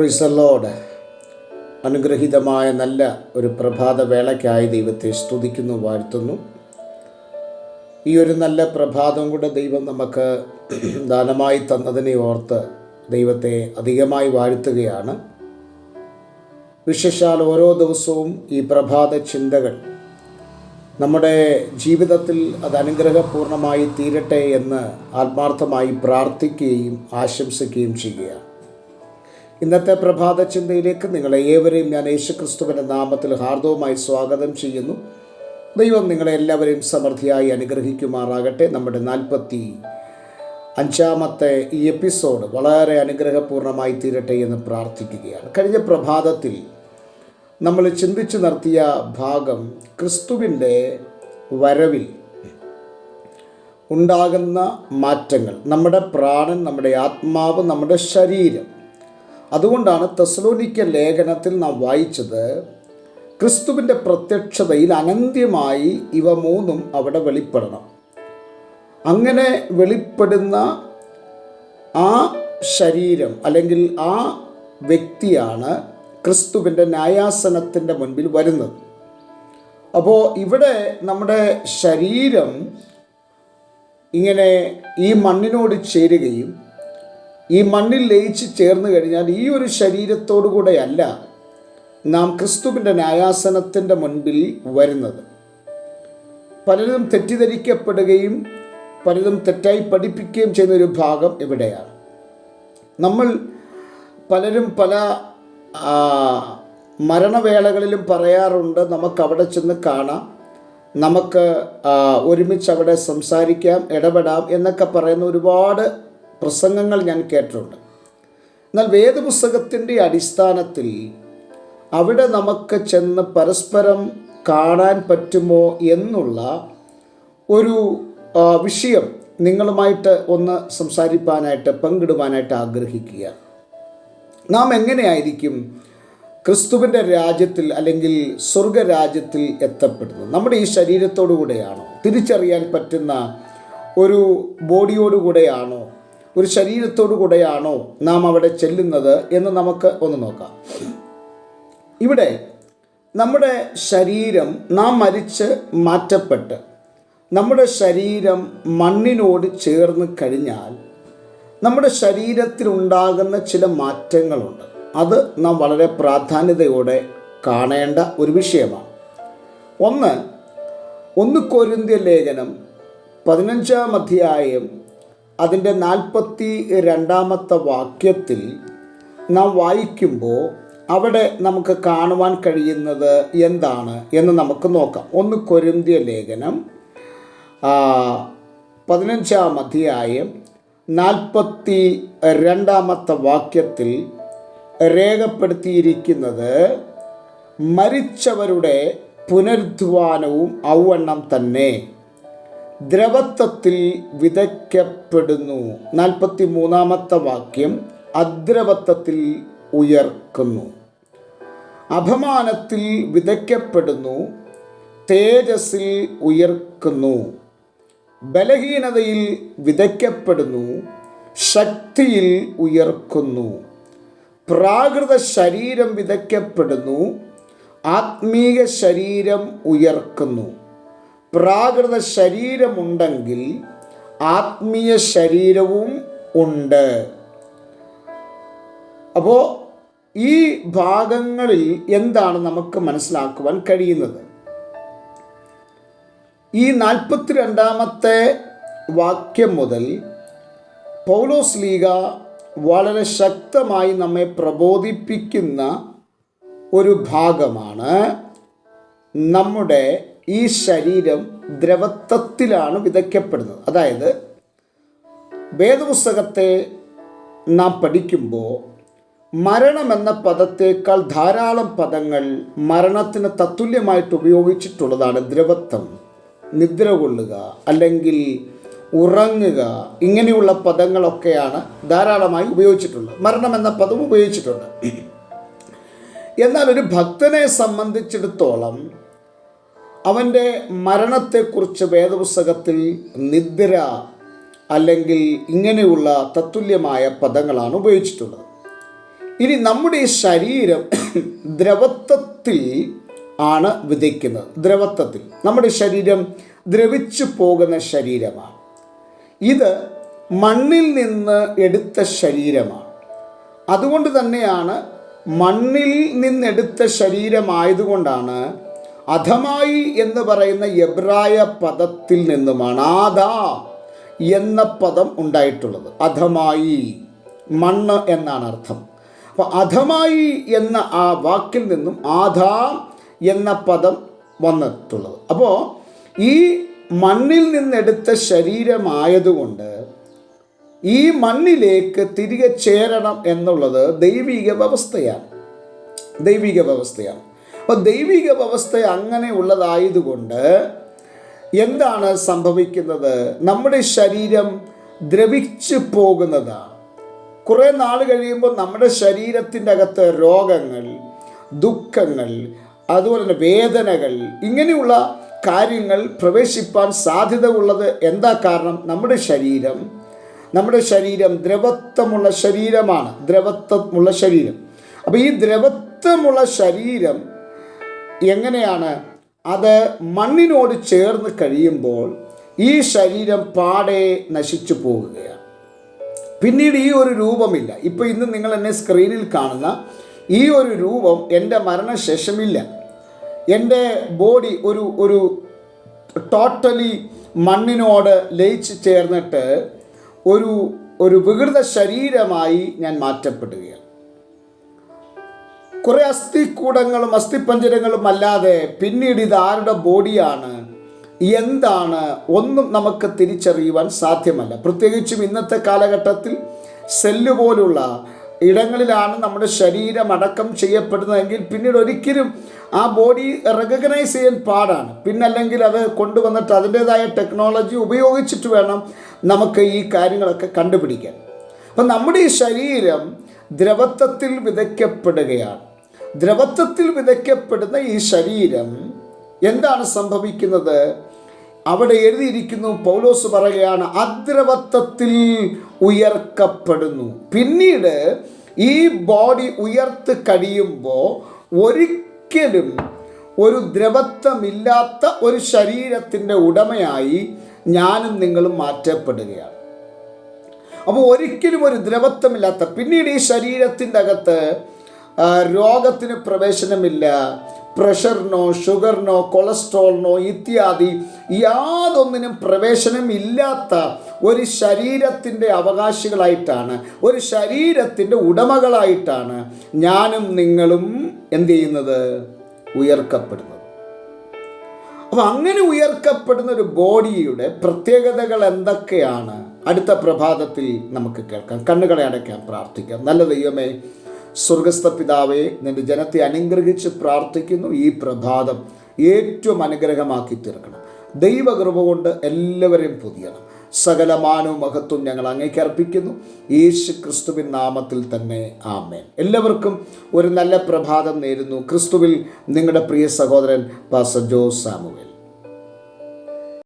റിസലോഡ് അനുഗ്രഹീതമായ നല്ല ഒരു പ്രഭാത വേളയ്ക്കായി ദൈവത്തെ സ്തുതിക്കുന്നു വാഴ്ത്തുന്നു. ഈ ഒരു നല്ല പ്രഭാതം കൂടെ ദൈവം നമുക്ക് ദാനമായി തന്നതിനെ ഓർത്ത് ദൈവത്തെ അധികമായി വാഴ്ത്തുകയാണ്. വിശേഷാൽ ഓരോ ദിവസവും ഈ പ്രഭാത ചിന്തകൾ നമ്മുടെ ജീവിതത്തിൽ അത് അനുഗ്രഹപൂർണമായി തീരട്ടെ എന്ന് ആത്മാർത്ഥമായി പ്രാർത്ഥിക്കുകയും ആശംസിക്കുകയും ചെയ്യുകയാണ് ഇന്നത്തെ പ്രഭാത ചിന്തയിലേക്ക് നിങ്ങളെ ഏവരെയും ഞാൻ യേശുക്രിസ്തുവിന്റെ നാമത്തിൽ ഹാർദവുമായി സ്വാഗതം ചെയ്യുന്നു. ദൈവം നിങ്ങളെ എല്ലാവരെയും സമൃദ്ധിയായി അനുഗ്രഹിക്കുമാറാകട്ടെ. നമ്മുടെ നാൽപ്പത്തി അഞ്ചാമത്തെ ഈ എപ്പിസോഡ് വളരെ അനുഗ്രഹപൂർണമായി തീരട്ടെ എന്ന് പ്രാർത്ഥിക്കുകയാണ്. കഴിഞ്ഞ പ്രഭാതത്തിൽ നമ്മൾ ചിന്തിച്ചു നിർത്തിയ ഭാഗം ക്രിസ്തുവിന്റെ വരവിൽ ഉണ്ടാകുന്ന മാറ്റങ്ങൾ. നമ്മുടെ പ്രാണൻ നമ്മുടെ ആത്മാവ് നമ്മുടെ ശരീരം അതുകൊണ്ടാണ് തെസ്ലോനിക്ക ലേഖനത്തിൽ നാം വായിച്ചത് ക്രിസ്തുവിന്റെ പ്രത്യക്ഷതയിൽ അനന്ത്യമായി ഇവ മൂന്നും അവിടെ വെളിപ്പെടണം. അങ്ങനെ വെളിപ്പെടുന്ന ആ ശരീരം അല്ലെങ്കിൽ ആ വ്യക്തിയാണ് ക്രിസ്തുവിന്റെ ന്യായാസനത്തിന്റെ മുൻപിൽ വരുന്നത്. അപ്പോൾ ഇവിടെ നമ്മുടെ ശരീരം ഇങ്ങനെ ഈ മണ്ണിനോട് ചേരുകയും ഈ മണ്ണിൽ ലയിച്ച് ചേർന്ന് കഴിഞ്ഞാൽ ഈ ഒരു ശരീരത്തോടു കൂടെയല്ല നാം ക്രിസ്തുവിന്റെ ന്യായാസനത്തിന്റെ മുൻപിൽ വരുന്നത്. പലരും തെറ്റിദ്ധരിക്കപ്പെടുകയും പലരും തെറ്റായി പഠിപ്പിക്കുകയും ചെയ്യുന്ന ഒരു ഭാഗം ഇവിടെയാണ്. നമ്മൾ പലരും പല മരണവേളകളിലും പറയാറുണ്ട് നമുക്ക് അവിടെ ചെന്ന് കാണാം നമുക്ക് ഒരുമിച്ച് അവിടെ സംസാരിക്കാം ഇടപെടാം എന്നൊക്കെ പറയുന്ന ഒരുപാട് പ്രസംഗങ്ങൾ ഞാൻ കേട്ടിട്ടുണ്ട്. എന്നാൽ വേദപുസ്തകത്തിന്റെ അടിസ്ഥാനത്തിൽ അവിടെ നമുക്ക് ചെന്ന് പരസ്പരം കാണാൻ പറ്റുമോ എന്നുള്ള ഒരു വിഷയം നിങ്ങളുമായിട്ട് ഒന്ന് സംസാരിപ്പാനായിട്ട് പങ്കിടുവാനായിട്ട് ആഗ്രഹിക്കുക. നാം എങ്ങനെയായിരിക്കും ക്രിസ്തുവിന്റെ രാജ്യത്തിൽ അല്ലെങ്കിൽ സ്വർഗരാജ്യത്തിൽ എത്തപ്പെടുന്നത്? നമ്മുടെ ഈ ശരീരത്തോടു കൂടെയാണോ തിരിച്ചറിയാൻ പറ്റുന്ന ഒരു ബോഡിയോടുകൂടെയാണോ? ഒരു ശരീരത്തോടു കൂടെയാണോ നാം അവിടെ ചെല്ലുന്നത് എന്ന് നമുക്ക് ഒന്ന് നോക്കാം. ഇവിടെ നമ്മുടെ ശരീരം നാം മരിച്ച് മാറ്റപ്പെട്ട് നമ്മുടെ ശരീരം മണ്ണിനോട് ചേർന്ന് കഴിഞ്ഞാൽ നമ്മുടെ ശരീരത്തിലുണ്ടാകുന്ന ചില മാറ്റങ്ങളുണ്ട്. അത് നാം വളരെ പ്രാധാന്യതയോടെ കാണേണ്ട ഒരു വിഷയമാണ്. ഒന്ന് ഒന്ന് കൊരിന്തിയ ലേഖനം പതിനഞ്ചാം അധ്യായം അതിന്റെ നാൽപ്പത്തി രണ്ടാമത്തെ വാക്യത്തിൽ നാം വായിക്കുമ്പോൾ അവിടെ നമുക്ക് കാണുവാൻ കഴിയുന്നത് എന്താണ് എന്ന് നമുക്ക് നോക്കാം. ഒന്ന് കൊരിന്ത്യ ലേഖനം പതിനഞ്ചാം അധ്യായം നാൽപ്പത്തി രണ്ടാമത്തെ വാക്യത്തിൽ രേഖപ്പെടുത്തിയിരിക്കുന്നത് മരിച്ചവരുടെ പുനരുദ്ധാനവും ഔവണ്ണം തന്നെ. ദ്രവത്വത്തിൽ വിതയ്ക്കപ്പെടുന്നു. നാൽപ്പത്തി മൂന്നാമത്തെ വാക്യം അദ്രവത്വത്തിൽ ഉയർക്കുന്നു. അപമാനത്തിൽ വിതയ്ക്കപ്പെടുന്നു തേജസ്സിൽ ഉയർക്കുന്നു. ബലഹീനതയിൽ വിതയ്ക്കപ്പെടുന്നു ശക്തിയിൽ ഉയർക്കുന്നു. പ്രാകൃത ശരീരം വിതയ്ക്കപ്പെടുന്നു ആത്മീയ ശരീരം ഉയർക്കുന്നു. പ്രാകൃത ശരീരമുണ്ടെങ്കിൽ ആത്മീയ ശരീരവും ഉണ്ട്. അപ്പോൾ ഈ ഭാഗങ്ങളിൽ എന്താണ് നമുക്ക് മനസ്സിലാക്കുവാൻ കഴിയുന്നത്? ഈ നാൽപ്പത്തി രണ്ടാമത്തെ വാക്യം മുതൽ പൗലോസ് ലീഗ വളരെ ശക്തമായി നമ്മെ പ്രബോധിപ്പിക്കുന്ന ഒരു ഭാഗമാണ് നമ്മുടെ ഈ ശരീരം ദ്രവത്വത്തിലാണ് വിതയ്ക്കപ്പെടുന്നത്. അതായത് വേദപുസ്തകത്തെ നാം പഠിക്കുമ്പോൾ മരണമെന്ന പദത്തേക്കാൾ ധാരാളം പദങ്ങൾ മരണത്തിന് തത്തുല്യമായിട്ട് ഉപയോഗിച്ചിട്ടുള്ളതാണ് ദ്രവത്വം. നിദ്ര കൊള്ളുക അല്ലെങ്കിൽ ഉറങ്ങുക ഇങ്ങനെയുള്ള പദങ്ങളൊക്കെയാണ് ധാരാളമായി ഉപയോഗിച്ചിട്ടുള്ളത്. മരണം എന്ന പദം ഉപയോഗിച്ചിട്ടുണ്ട്. എന്നാൽ ഒരു ഭക്തനെ സംബന്ധിച്ചിടത്തോളം അവന്റെ മരണത്തെക്കുറിച്ച് വേദപുസ്തകത്തിൽ നിദ്ര അല്ലെങ്കിൽ ഇങ്ങനെയുള്ള തത്തുല്യമായ പദങ്ങളാണ് ഉപയോഗിച്ചിട്ടുള്ളത്. ഇനി നമ്മുടെ ഈ ശരീരം ദ്രവത്വത്തിൽ ആണ് വിതയ്ക്കുന്നത്. ദ്രവത്വത്തിൽ. നമ്മുടെ ശരീരം ദ്രവിച്ചു പോകുന്ന ശരീരമാണ്. ഇത് മണ്ണിൽ നിന്ന് എടുത്ത ശരീരമാണ്. അതുകൊണ്ട് തന്നെയാണ് മണ്ണിൽ നിന്നെടുത്ത ശരീരമായതുകൊണ്ടാണ് അധമായി എന്ന് പറയുന്ന എബ്രായ പദത്തിൽ നിന്നുമാണ് ആദാ എന്ന പദം ഉണ്ടായിട്ടുള്ളത്. അധമായി മണ്ണ് എന്നാണ് അർത്ഥം. അപ്പോൾ അധമായി എന്ന ആ വാക്കിൽ നിന്നും ആധാ എന്ന പദം വന്നിട്ടുള്ളത്. അപ്പോൾ ഈ മണ്ണിൽ നിന്നെടുത്ത ശരീരമായതുകൊണ്ട് ഈ മണ്ണിലേക്ക് തിരികെ ചേരണം എന്നുള്ളത് ദൈവിക വ്യവസ്ഥയാണ്. ദൈവിക വ്യവസ്ഥയാണ്. അപ്പോൾ ദൈവിക വ്യവസ്ഥ അങ്ങനെ ഉള്ളതായതുകൊണ്ട് എന്താണ് സംഭവിക്കുന്നത്? നമ്മുടെ ശരീരം ദ്രവിച്ചു പോകുന്നതാണ്. കുറേ നാൾ കഴിയുമ്പോൾ നമ്മുടെ ശരീരത്തിന്റെ അകത്ത് രോഗങ്ങൾ ദുഃഖങ്ങൾ അതുപോലെ തന്നെ വേദനകൾ ഇങ്ങനെയുള്ള കാര്യങ്ങൾ പ്രവേശിപ്പാൻ സാധ്യത ഉള്ളത് എന്താ കാരണം? നമ്മുടെ ശരീരം നമ്മുടെ ശരീരം ദ്രവത്വമുള്ള ശരീരമാണ്. ദ്രവത്വമുള്ള ശരീരം. അപ്പോൾ ഈ ദ്രവത്വമുള്ള ശരീരം എങ്ങനെയാണ്? അത് മണ്ണിനോട് ചേർന്ന് കഴിയുമ്പോൾ ഈ ശരീരം പാടെ നശിച്ചു പോകുകയാണ്. പിന്നീട് ഈ ഒരു രൂപമില്ല. ഇപ്പോൾ ഇന്ന് നിങ്ങൾ എന്നെ സ്ക്രീനിൽ കാണുന്ന ഈ ഒരു രൂപം എന്റെ മരണശേഷമില്ല. എന്റെ ബോഡി ഒരു ഒരു ടോട്ടലി മണ്ണിനോട് ലയിച്ച് ചേർന്നിട്ട് ഒരു ഒരു വികൃത ശരീരമായി ഞാൻ മാറ്റപ്പെടുകയാണ്. കുറേ അസ്ഥിക്കൂടങ്ങളും അസ്ഥിപ്പഞ്ചരങ്ങളും അല്ലാതെ പിന്നീട് ഇത് ആരുടെ ബോഡിയാണ്? എന്താണ്? ഒന്നും നമുക്ക് തിരിച്ചറിയുവാൻ സാധ്യമല്ല. പ്രത്യേകിച്ചും ഇന്നത്തെ കാലഘട്ടത്തിൽ സെല്ല് പോലുള്ള ഇടങ്ങളിലാണ് നമ്മുടെ ശരീരം അടക്കം ചെയ്യപ്പെടുന്നതെങ്കിൽ പിന്നീട് ഒരിക്കലും ആ ബോഡി റെക്കഗ്നൈസ് ചെയ്യാൻ പാടാണ്. പിന്നല്ലെങ്കിൽ അത് കൊണ്ടുവന്നിട്ട് അതിന്റേതായ ടെക്നോളജി ഉപയോഗിച്ചിട്ട് വേണം നമുക്ക് ഈ കാര്യങ്ങളൊക്കെ കണ്ടുപിടിക്കാൻ. അപ്പം നമ്മുടെ ഈ ശരീരം ദ്രവത്വത്തിൽ വിതയ്ക്കപ്പെടുകയാണ്. ദ്രവത്വത്തിൽ വിതയ്ക്കപ്പെടുന്ന ഈ ശരീരം എന്താണ് സംഭവിക്കുന്നത്? അവിടെ എഴുതിയിരിക്കുന്നു പൗലോസ് പറയുകയാണ് അദ്രവത്വത്തിൽ ഉയർക്കപ്പെടുന്നു. പിന്നീട് ഈ ബോഡി ഉയർത്ത് കഴിയുമ്പോൾ ഒരിക്കലും ഒരു ദ്രവത്വമില്ലാത്ത ഒരു ശരീരത്തിന്റെ ഉടമയായി ഞാനും നിങ്ങളും മാറ്റപ്പെടുകയാണ്. അപ്പോൾ ഒരിക്കലും ഒരു ദ്രവത്വമില്ലാത്ത പിന്നീട് ഈ ശരീരത്തിന്റെ അകത്ത് രോഗത്തിന് പ്രവേശനമില്ല. പ്രഷറിനോ ഷുഗറിനോ കൊളസ്ട്രോളിനോ ഇത്യാദി യാതൊന്നിനും പ്രവേശനം ഇല്ലാത്ത ഒരു ശരീരത്തിന്റെ അവകാശികളായിട്ടാണ് ഒരു ശരീരത്തിന്റെ ഉടമകളായിട്ടാണ് ഞാനും നിങ്ങളും എന്ത് ചെയ്യുന്നത്? ഉയർക്കപ്പെടുന്നത്. അപ്പം അങ്ങനെ ഉയർക്കപ്പെടുന്ന ഒരു ബോഡിയുടെ പ്രത്യേകതകൾ എന്തൊക്കെയാണ്? അടുത്ത പ്രഭാതത്തിൽ നമുക്ക് കേൾക്കാം. കണ്ണുകളെ അടയ്ക്കാൻ പ്രാർത്ഥിക്കാം. നല്ല ദൈവമേ സ്വർഗസ്ഥ പിതാവെ നിന്റെ ജനത്തെ അനുഗ്രഹിച്ച് പ്രാർത്ഥിക്കുന്നു ഈ പ്രഭാതം ഏറ്റവും അനുഗ്രഹമാക്കി തീർക്കണം. ദൈവകൃപ കൊണ്ട് എല്ലാവരെയും പൊതിയണം. സകല മാനവും മഹത്വം ഞങ്ങൾ അങ്ങേക്ക് അർപ്പിക്കുന്നു. യേശു ക്രിസ്തുവിൻ നാമത്തിൽ തന്നെ ആമേൻ. എല്ലാവർക്കും ഒരു നല്ല പ്രഭാതം നേരുന്നു. ക്രിസ്തുവിൽ നിങ്ങളുടെ പ്രിയ സഹോദരൻ പാസ ജോസ് സാമുവേൽ.